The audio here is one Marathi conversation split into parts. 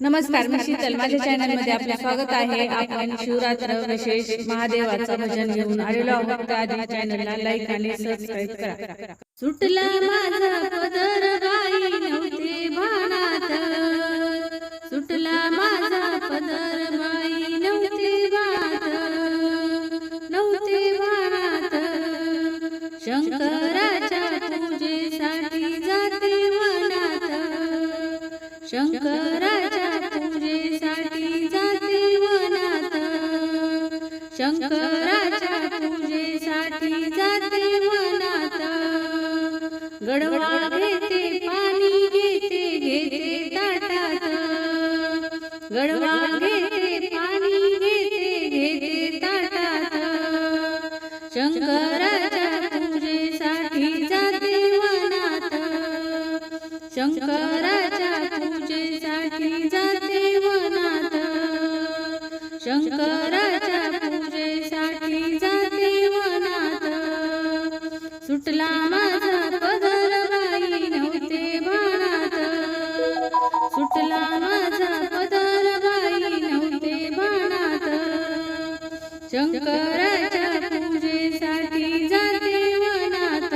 नमस्कार मी शीतल माझ्या चॅनलमध्ये आपले स्वागत आहे. आपण शिवरात्र विशेष महादेवाचं भजन घेऊन आलेलो आहोत. त्याआधी चॅनलला लाईक आणि सबस्क्राईब करा. सुटला माझा पदर बाई नव्हते भानात सुटला माझा पदर बाई नव्हते भानात नव्हते भानात शंकराच्या पूजेसाठी जाते वनात. शंकराच्या जाते मनात गडवा घेते पाणी घेते घेते ताटात. गडवा घेते पाणी घेते घेते ताटात. शंकराच्या पूजेसाठी जाते मनात शंकरा माझा पदर बाई नव्हते बाणात शंकराच्या पूजेसाठी जाते वनात.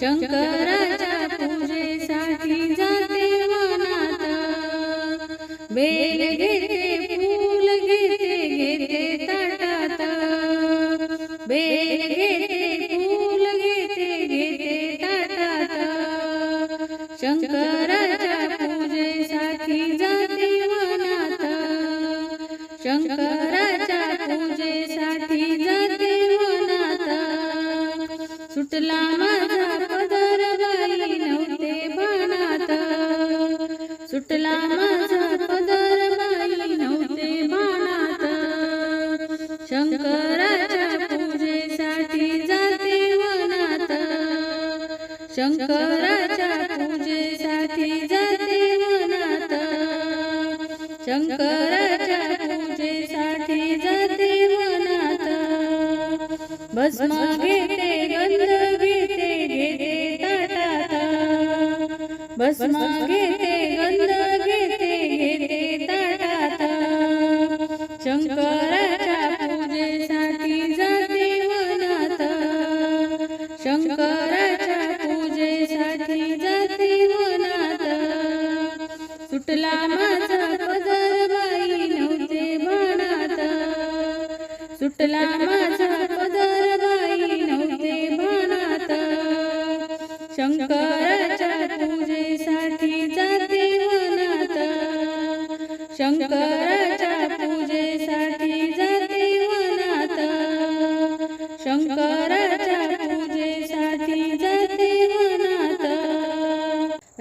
शंकराच्या पूजेसाठी जाते वनात. बेल घेते फूल घेते घेते ताटात. बेल घेते फूल घेते घेते ताटात. शंकराच्या सुटला माझा पदर बाई नव्हते बाणात. सुटला माझा पदर बाई नव्हते बाणात. शंकराच्या पूजेसाठी जाते वनात. शंकराच्या पूजेसाठी जाते वनात. शंकराच्या पूजेसाठी जाते वनात. भस्म घेते गंध भस्म घेते गंध घेते घेते ताटात. शंकराच्या पूजेसाठी जाते वनात. शंकराच्या पूजेसाठी जाते वनात. सुटला माझा पदर बाई नव्हते बाणात. सुटला माझा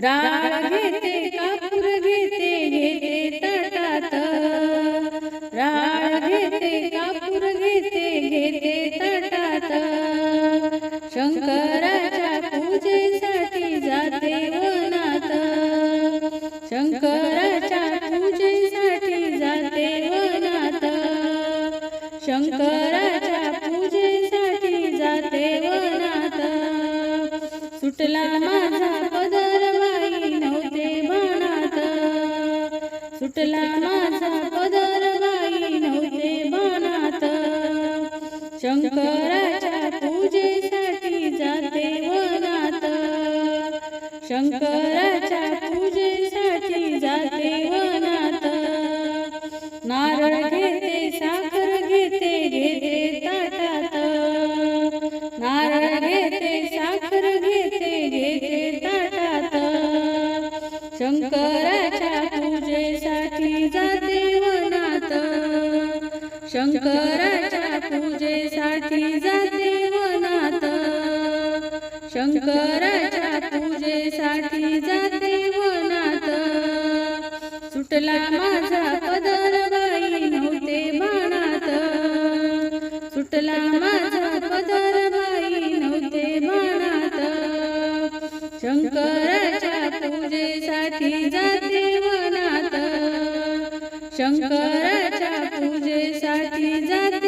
राळ घेते कापूर घेते घेते तटात. राळ घेते कापूर घेते घेते तटात. शंकराच्या पूजेसाठी जाते वनात. शंकराच्या पूजेसाठी जाते वनात. शंकराच्या पूजेसाठी जाते वनात. सुटला माझा सुटला माझा पदर बाई नव्हते बाणात. शंकराच्या पूजेसाठी जाते वनात. शंकराच्या पूजेसाठी जाते वनात. नारळ घेते साखर घेते घेते ताटात. नारळ घेते साखर घेते घेते ताटात. शंकर शंकराच्या पूजेसाठी जाते वनात. सुटला माझा पदर बाई नव्हते बाणात सुटला माझा पदर बाई नव्हते बाणात शंकराच्या पूजेसाठी जाते वनात. शंकराच्या पूजेसाठी जाते